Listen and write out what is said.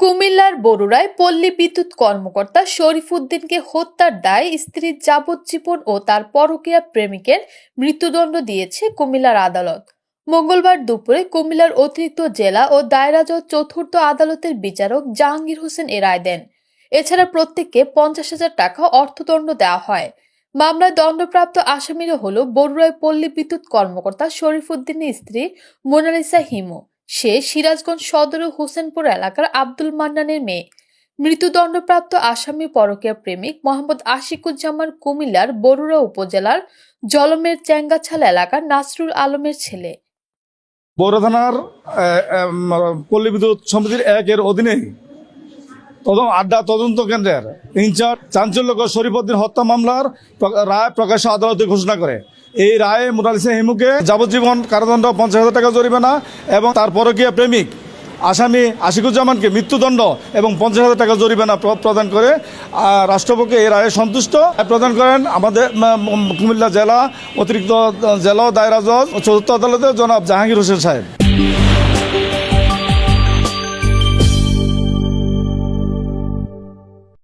কুমিল্লার বরুড়ায় পল্লী বিদ্যুৎ কর্মকর্তা শরীফ উদ্দিনকে হত্যার দায় স্ত্রীর যাবজ্জীবন ও তার পরকীয়া প্রেমিকের মৃত্যুদণ্ড দিয়েছে কুমিল্লার আদালত। মঙ্গলবার দুপুরে কুমিল্লার অতিরিক্ত জেলা ও দায়রা জজ চতুর্থ আদালতের বিচারক জাহাঙ্গীর হোসেন এ রায় দেন। এছাড়া প্রত্যেককে পঞ্চাশ হাজার টাকা অর্থদণ্ড দেওয়া হয়। মামলায় দণ্ডপ্রাপ্ত আসামিরা হল বরুড়ায় পল্লী বিদ্যুৎ কর্মকর্তা শরীফুদ্দিনের স্ত্রী মোনালিসা হিমু। সে সিরাজগঞ্জ সদর হোসেনপুর এলাকার আব্দুল মান্নানের মেয়ে। মৃত্যুদণ্ডপ্রাপ্ত আসামি পরকীয়া প্রেমিক মোহাম্মদ আশিকুজ্জামান কুমিল্লার বরুড়া উপজেলার জলমের চ্যাঙ্গাছাল এলাকার নাসরুল আলমের ছেলে। বৌর থানার পল্লী বিদ্যুৎ সমিতির একের অধীনে আড্ডা তদন্ত কেন্দ্রের ইনচার্জ চাঞ্চল্যকর শরীফুদ্দিন হত্যা মামলার রায় প্রকাশ্য আদালতে ঘোষণা করে। এই রায়ে মোনালিসা হিমুকে যাবজ্জীবন কারাদণ্ড পঞ্চাশ হাজার টাকা জরিমানা এবং তার পরকীয়া প্রেমিক আসামি আশিকুজ্জামানকে মৃত্যুদণ্ড এবং পঞ্চাশ হাজার টাকা জরিমানা প্র- প্রদান করে রাষ্ট্রপক্ষে এই রায়ে সন্তুষ্ট। প্রদান করেন আমাদের কুমিল্লা জেলা অতিরিক্ত জেলা দায়রা জজ চতুর্থ আদালতে জনাব জাহাঙ্গীর হোসেন সাহেব।